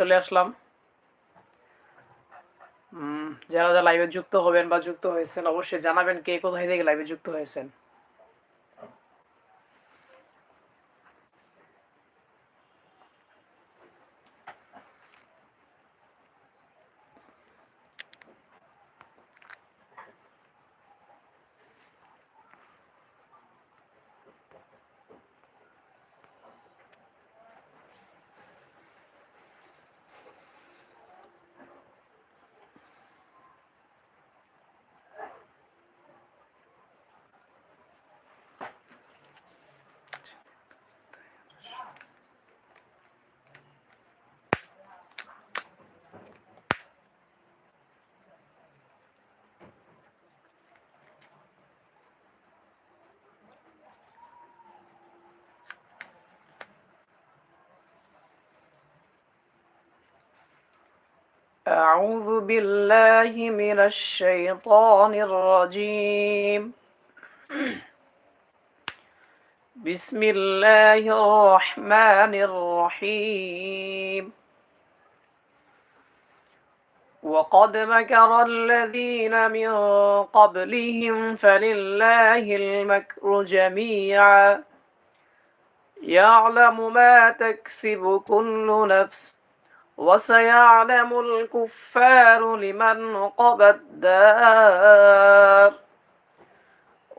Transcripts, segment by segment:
চলে আসলাম। যারা যারা লাইভে যুক্ত হবেন বা যুক্ত হয়েছেন, অবশ্যই জানাবেন কে কোথায় থেকে লাইভে যুক্ত হয়েছেন। أعوذ بالله من الشيطان الرجيم. بسم الله الرحمن الرحيم. وقد مكر الذين من قبلهم فلله المكر جميعا. يعلم ما تكسب كل نفس وسيعلم الكفار لمن عقبى الدار.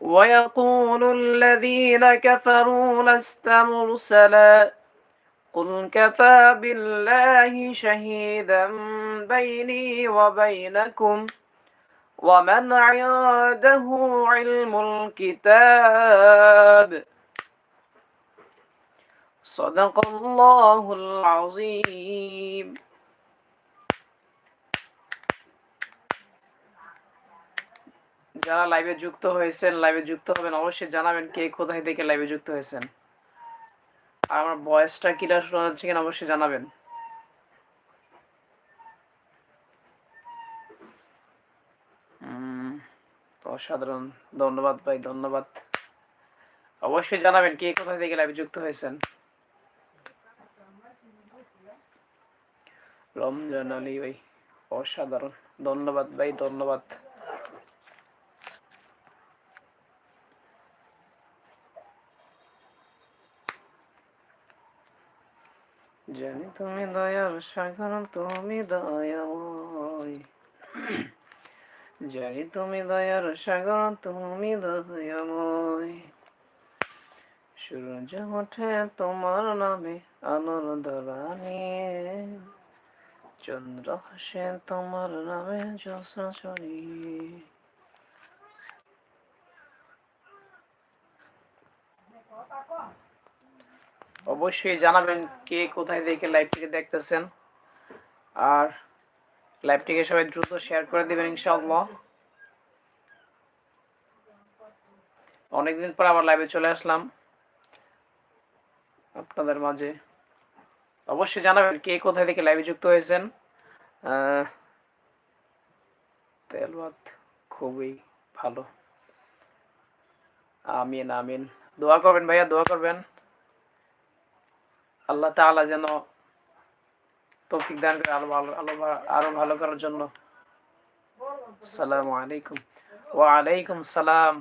ويقول الذين كفروا لست مرسلا. قل كفى بالله شهيدا بيني وبينكم. ومن عنده علم الكتاب. صدق الله العظيم যারা লাইভে যুক্ত হয়েছেন লাইভে যুক্ত হবেন অবশ্যই জানাবেন কে কোথায় থেকে লাইভে যুক্ত হয়েছেন আর আমার ভয়েসটা কিটা শোনা যাচ্ছে কিনা অবশ্যই জানাবেন উম, অসাধারণ ধন্যবাদ ভাই ধন্যবাদ অবশ্যই জানাবেন কে কোথায় থেকে লাইভে যুক্ত হয়েছেন রমজান আলী ভাই, অসাধারণ। ধন্যবাদ ভাই, ধন্যবাদ। জানি তুমি দয়ার সাগর, তুমি দয়াময়। জানি তুমি দয়ার সাগর, তুমি দয়াময়। সূর্য ওঠে তোমার নামে আলোর ধরা নিয়ে। চন্দ্র হাসে তোমার নামে জ্যোৎস্না ছড়িয়ে অবশ্যই জানাবেন কে কোথায় থেকে লাইভটিকে দেখতেছেন। আর লাইভটিকে সবাই দ্রুত শেয়ার করে দিবেন ইনশাআল্লাহ। অনেকদিন পর আবার লাইভে চলে আসলাম। আপনাদের মাঝে। অবশ্যই জানাবেন কে কোথায় থেকে লাইভে যুক্ত হয়েছেন। তেলবাদ খুবই ভালো। আমিন আমিন। দোয়া করবেন ভাইয়া, দোয়া করবেন। আল্লাহ তাআলা যেন তৌফিক দান করে আরও ভালো, আরও আরও ভালো করার জন্য। সালামু আলাইকুম। ওয়া আলাইকুম সালাম।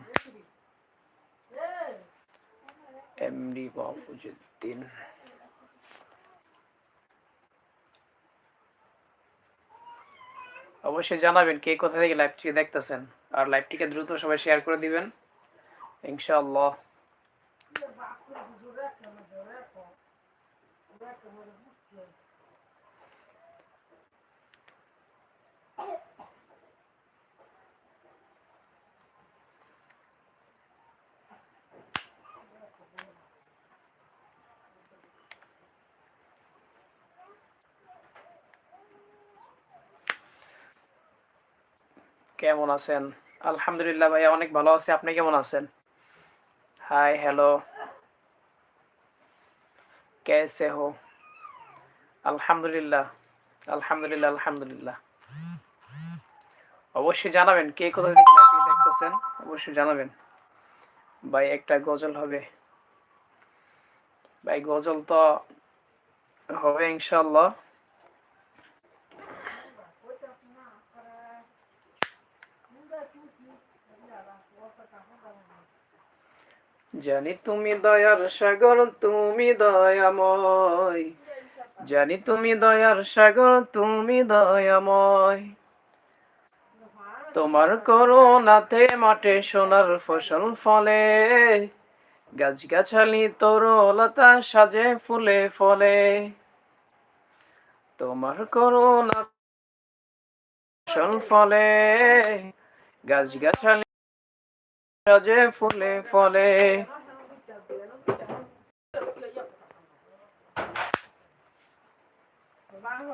এমডি বাবুজুদ্দিন। অবশ্যই জানাবেন কে কোথা থেকে লাইভটি দেখতেছেন আর লাইভটিকে দ্রুত সবাই শেয়ার করে দিবেন ইনশাআল্লাহ কেমন আছেন? আলহামদুলিল্লাহ ভাইয়া অনেক ভালো আছি। আপনি কেমন আছেন? হাই হ্যালো কেসে হো? আলহামদুলিল্লাহ আলহামদুলিল্লাহ আলহামদুলিল্লাহ। অবশ্যই জানাবেন কে কোথায় থেকে দেখতেছেন। অবশ্যই জানাবেন। ভাই, একটা গজল হবে। ভাই, গজল তো হবে ইনশাল্লাহ জানি তুমি দয়ার সাগর, তুমি দয়াময়। জানি তুমি দয়ার সাগর, তুমি দয়াময়। তোমার করুণাতে মাঠে সোনার ফসল ফলে। গাছ গাছালি তরলতা সাজে ফুলে ফলে। তোমার করুণা ফসল ফলে। গাছ গাছালি সাজে ফুলে ফলে